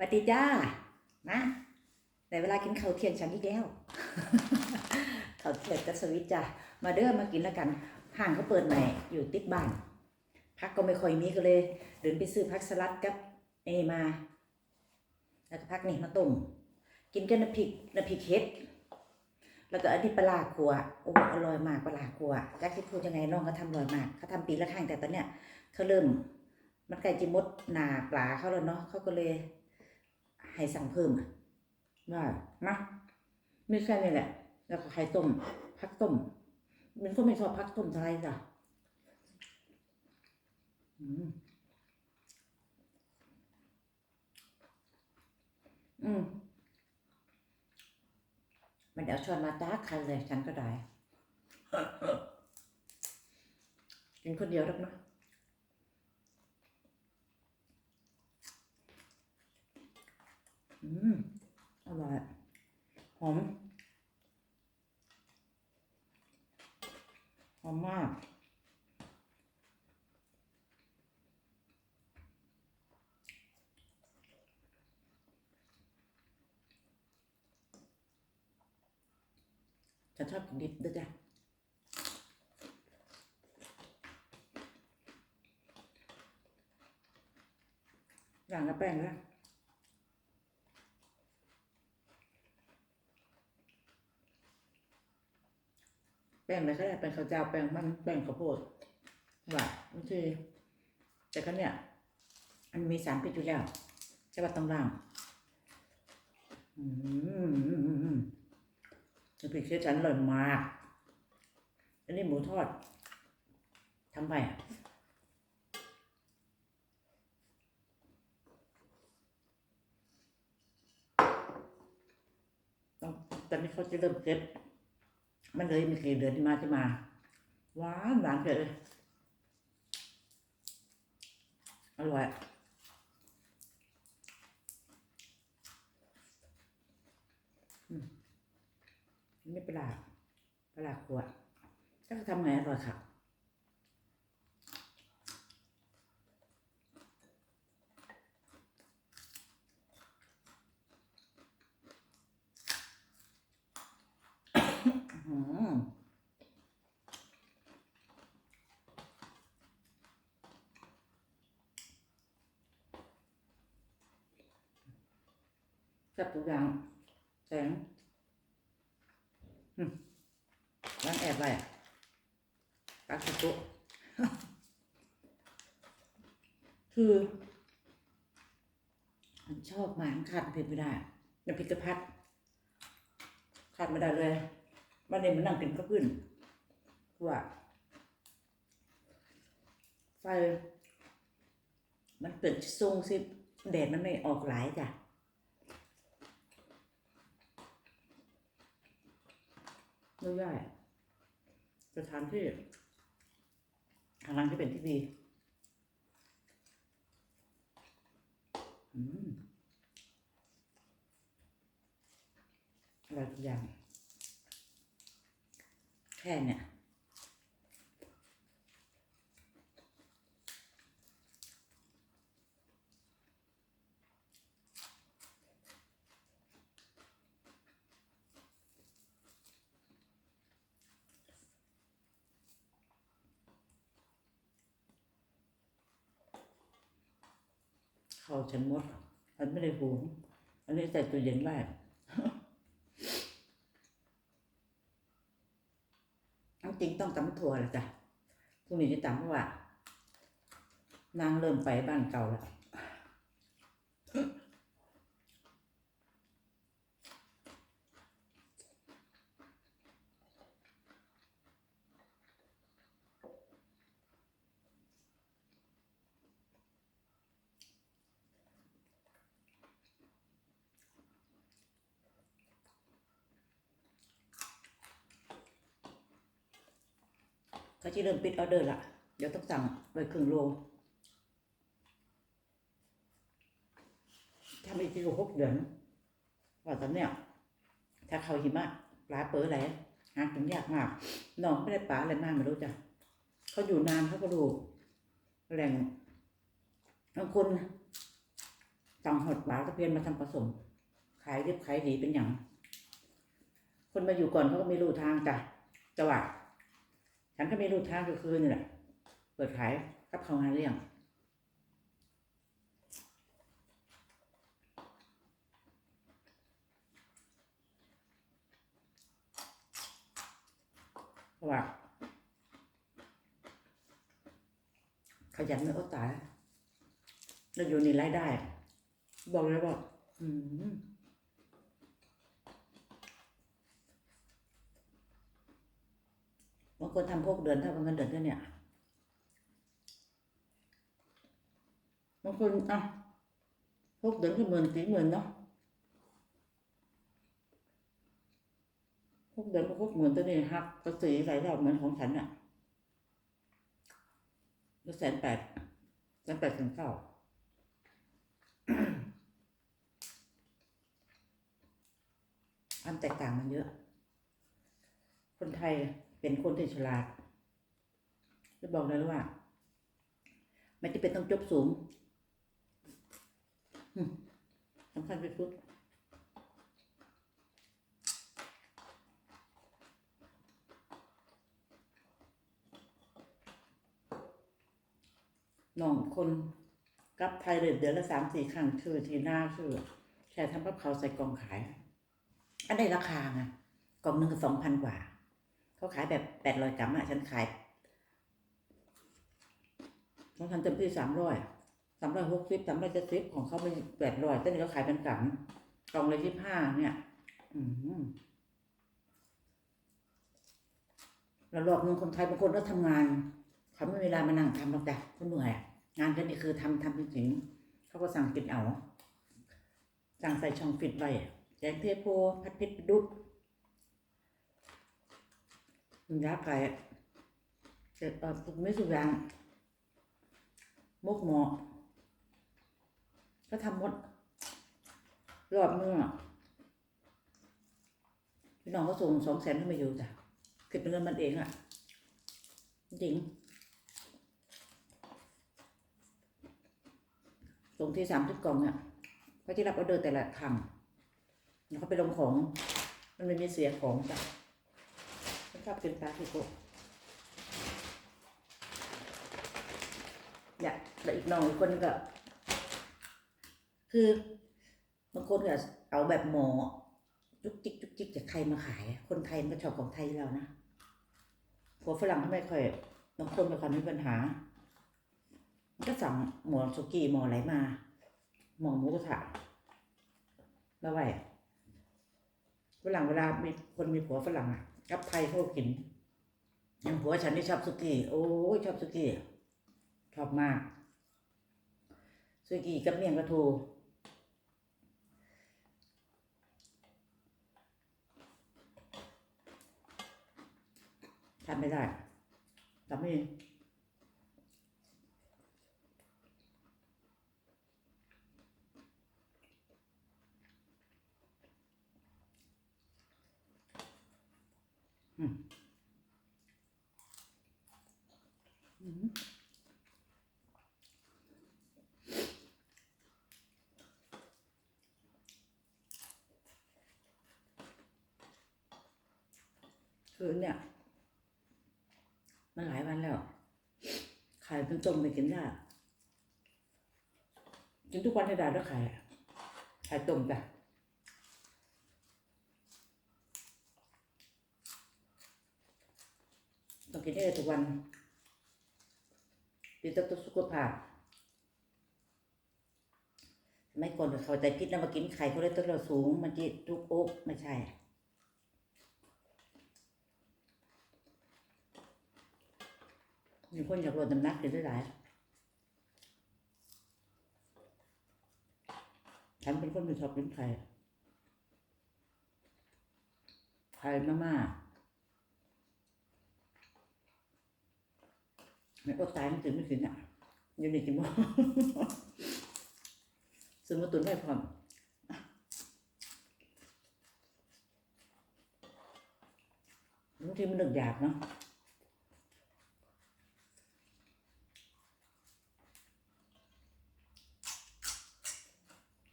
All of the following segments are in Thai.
สวัสดีจ้านะในเวลากินข้าวเที่ยงฉันอีกแล้วข้าวเที่ยงกัสวิตจ้ามาเด้อมากินแล้วกันห้างเขาเปิดใหม่อยู่ติดบ้านพักก็ไม่ค่อยมีก็เลย เดินไปซื้อพักสลัดกับเอมา แล้วก็พักนี่มาต้มกินกับน้ำพริกน้ำพริกเห็ดแล้วก็อันนี้ปลาร้าครัวโอ้อร่อยมากปลาร้าครัวจักที่พูดยังไงน้องเขาทำอร่อยมากเขาทำปีละครั้งแต่ตอนเนี้ยเขาเริ่มมันใกล้จะหมดหนาปลาเขาแล้วเนาะเขาก็เลย ให้สั่งเพิ่มอะว่านะไม่แค่นี้แหละ แล้วก็ไข่ต้มพักต้ม มันก็ไม่ชอบพักต้มเท่าไหรจ้ะอืมอืมมันเอาช้อนมาตาคันเลยฉันก็ได้กินคนเดียวหรอกเนาะ อืมอร่อยหอม หอมมากฉันชอบกินดิบด้วยจ้ะอย่างกับแป้งแล้ว แป้งอะไรก็ได้แป้งข้าวเจ้าแป้งมันแป้งข้าวโพดว่าบางทีแต่ก็เนี่ยมันมีสารพิษอยู่แล้วใช่ป่ะต้องล่างอืมน้ำพริกเชื้อฉันอร่อยมากอันนี้หมูทอดทำไปอะต้องตอนนี้เขาจะเริ่มเก็บ มันเลยมีกี่เดือนที่มาที่มาหวานหวานเกิดเลยอร่อยอืมนี่ปลาปลาขวดก็ทำไงอร่อยค่ะ อืม จับตัวอย่างแสงอืมร้านแอบไว้อะปลาสตุคือมันชอบมากขาดเผ็ดไม่ได้น้ำพริกกระพัดขาดไม่ได้เลยวันนี้มันนั่งกินข้าวพื้นว่าไฟมันเปิดทรงสิแดดมันไม่ออกหลายจ้ะ ไม่ได้สถานที่กำลังที่เป็นที่ดีอืมอร่อยทุกอย่างแค่เนี่ย ขาวฉันหมดฉันไม่ได้หุงอันนี้ใส่ตู้เย็นไว้เอาจริงต้องตำถั่วแหละจ้ะพรุ่งนี้จะตำเพราะว่า นางเริ่มไปบ้านเก่าแล้ว เขาจะเริ่มปิดออเดอร์ละเดี๋ยวต้องสั่งไว้ครึ่งโลถ้าไม่กิโลหกเดือนว่าตอนเนี้ยถ้าเขาหิมะปลาเป๋ออะไรหากินยากมากน้องไม่ได้ปลาอะไรมากไม่รู้จ้ะเขาอยู่นานเขาก็ดูแหล่งบางคนสั่งหดหวาตะเพียนมาทำผสม ขายดิบขายดีเป็นอย่าง คนมาอยู่ก่อนเขาก็ไม่รู้ทางจ้ะจังหวะ ฉันก็ไม่รู้ทางก็คือนี่แหละเปิดขายกับเขาวหาเลี้ยงเพราะว่าขยันไม่อดตายแล้วอยู่ในรายได้ บอกเลยว่าอืมางคนทำพวกเดือนเท่ากับเงินเดือนเท่าเนี่ยบางคนอะพวกเดือนก็หมื่นสี่หมื่นเนาะพวกเดือนก็พวกหมื่นตัวนี้หักภาษีหลายรอบเหมือนของฉันอะก็แสนแปดแสนแปดถึงเก้าความแตกต่างมันเยอะ คนไทย เป็นคนที่ฉลาดจะบอกเลยว่า ไม่จำเป็นต้องจบสูงสำคัญไปพุดน้องคนกับไทยเดือนเดือนละสามสี่ครั้งคือทีหน้าคือแค่ทำกับเขาใส่กล่องขาย อันได้ราคาไงกล่องหนึ่งสองพันกว่า เขาขายแบบแปดร้อยกรัมอะฉันขายต้องทำเต็มที่สามร้อยสามร้อยหกสิบสามร้อยเจ็ดสิบของเขาเป็นแปดร้อยแต่นี่เขาขายเป็นกรัมกล่องเละยี่ห้าเนี่ย อืมแล้วรอบนึงคนไทยบางคนก็ทำงาน เขาไม่มีเวลามานั่งทำหรอกจ้ะเขาเหนื่อยงานแค่นี้คือทำทำจริงๆเขาก็สั่งปิดเอา สั่งใส่ช่องฟิตไว้แกงเทโพผัดเผ็ดปลาดุ กมันยาไก่เสร็จเอ่อทุกไม่สุกยางมกหมอก็ทำหมดรอบนึงอะพี่น้องก็ส่งสองแสนขึ้มาอยู่จ้ะคิดเป็นเงินมันเองอะ จริงส่งที่สามสิบกล่องเนี่ยเขาจะรับออเดอร์แต่ละครั้งแล้วเขาไปลงของ มันไม่มีเสียของจ้ะ ชอบกินปลาที่โกะอยากแล้วอีกน้องอีกคนก็ คือบางคนก็เอาแบบหมอจุกจิกจุกจิกจากใครมาขาย คนไทยมันก็ชอบของไทยเรานะผัวฝรั่งเขาไม่ค่อยบางคนไม่ค่อยมีปัญหา ก็สั่งหมอสุกี้หมออะไรมาหมอหมูกระทะมาไว้ฝรั่งเวลามีคนมีผัวฝรั่งอะ กับไทยเขาก็กินอย่างผัวฉันนี่ชอบสุกี้ โอ้ยชอบสุกี้ชอบมากสุกี้กับเมี่ยงกระทูทำไม่ได้ทำไม่เองอืม คือเนี่ย มันหลายวันแล้วขายเป็นต้มไปกินได้กินทุกวันให้ได้แล้วขายขายต้มจ้ะต้องกินให้ได้ทุกวันดีต่อสุขภาพไม่ก่อนเขาใจพิษแล้วมากินไข่เขาเลยต้นเราสูง มันจะทุกโอ๊กไม่ใช่ มีคนอยากลดน้ำหนักอยู่ด้หลายฉันเป็นคนไม่ชอบกินไข่ไข่มาม่าไม่อดตายมันถึงไม่ถึงอะยังดีกินบ่ซื้อมาตุนไว้พร้อมบางทีมันดึกอยากเนาะ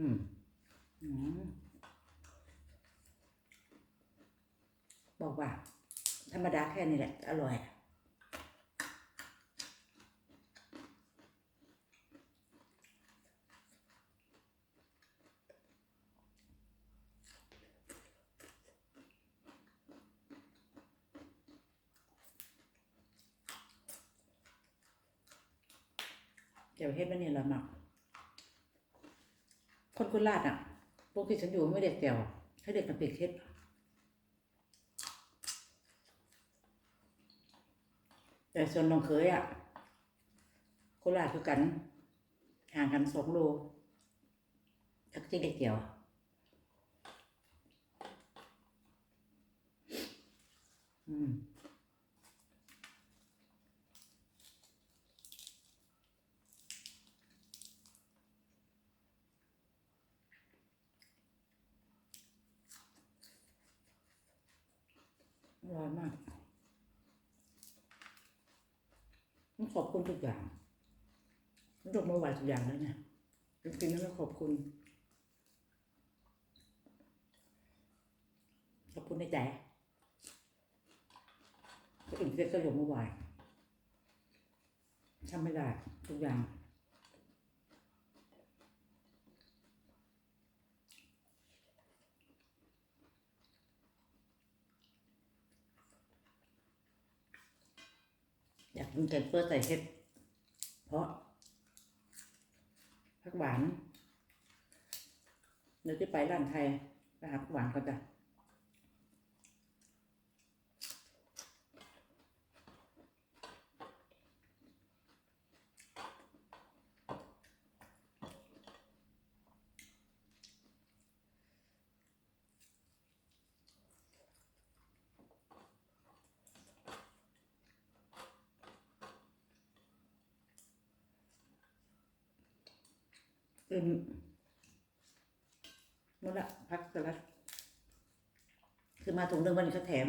อืมบอกว่า ธรรมดาแค่นี้แหละ อร่อยเดี๋ยวเฮ็ดมันนี่ละหมัก คนโคนราชอะพวกที่ฉันอยู่ไม่เด็กเดี่ยวให้เด็กน้ำพริกเฮ็ดแต่ส่วนน้องเคยอะโคราชคือกัน ห่างกันสองโลทักที่เด็กเดียวอืม อร่อยมากต้องขอบคุณทุกอย่างมันยกมาไหวทุกอย่างแล้วเนี่ยจริงๆแล้วก็ขอบคุณ ขอบคุณในใจก็อื่นเก็ก็ยกมาไหวทำไม่ได้ทุกอย่าง อยากกินแกงเปื้อใส่เห็ด เพราะผักหวานเดี๋ยวจะไปร้านไทยไปหาผักหวานก็จะ อืมหมดละพักสลัดคือมาถุงหนึ่งวันนี้เขาแถม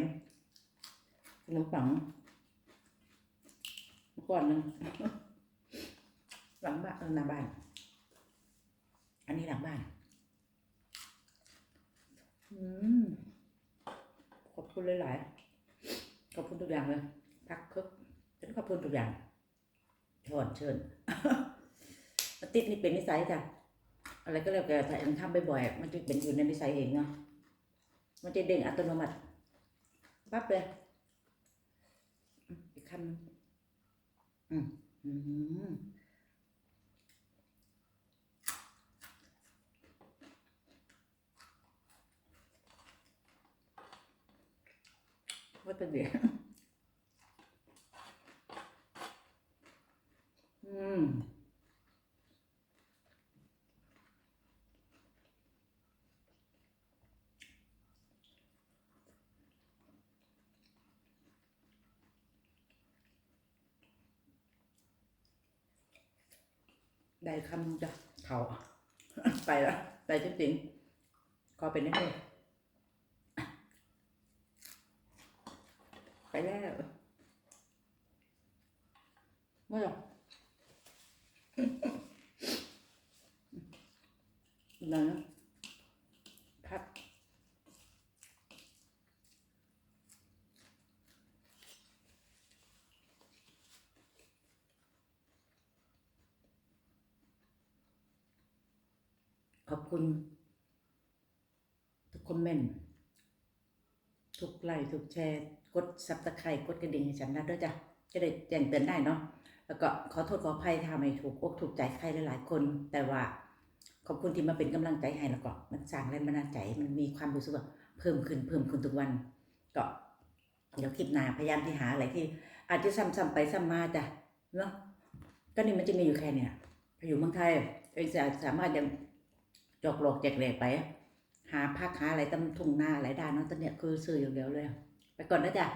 ขนมปังก้อนหนึ่งหลังบ้านเออหน้าบ้าน อันนี้หลังบ้าน อืมขอบคุณหลายๆขอบคุณทุกอย่างเลยพักคึกฉันขอบคุณทุกอย่างชอนเชิญ มันติดนี่เป็นนิสัยจ้ะอะไรก็แล้วแต่ถ้าเองทำบ่อยๆมันจะเป็นอยู่ในนิสัยเองเนาะมันจะเด้งอัตโนมัติปั๊บเลยอีกคำหนึ่งอืมอืมว่าจะเดียวอืม ได้คำจ้ะเขาไปแล้วไปจริงๆขอเป็นได้ไหมไปแล้วเมื่อไหร่นั่นนะพัก ขอบคุณทุกคอมเมนต์ทุกไลค์ทุกแชร์ กดซับตะไคร่กดกระดิ่งให้ฉันนะด้วยจ้ะจะได้แจ้งเตือนได้เนาะแล้วก็ขอโทษขออภัยถ้าไม่ถูกอกถูกใจใครหลาย ๆ คน แต่ว่าขอบคุณที่มาเป็นกำลังใจให้แล้วก็มันสร้างแรงบันดาลใจมันมีความรู้สึกว่าเพิ่มขึ้นเพิ่มขึ้นทุกวัน ก็เดี๋ยวคลิปหน้าพยายามที่หาอะไรที่ อาจจะซ้ำๆไปซ้ำมาจ้ะเนาะก็นี่มันจะมีอยู่แค่เนี่ยอยู่เมืองไทยเองจะสามารถยัง จอกหลอกแจกแหลกไป หาผ้าค้าอะไรตำทุ่งนาอะไรได้เนาะตอนเนี้ยคือซื้ออย่างเดียวเลย ไปก่อนนะจ๊ะ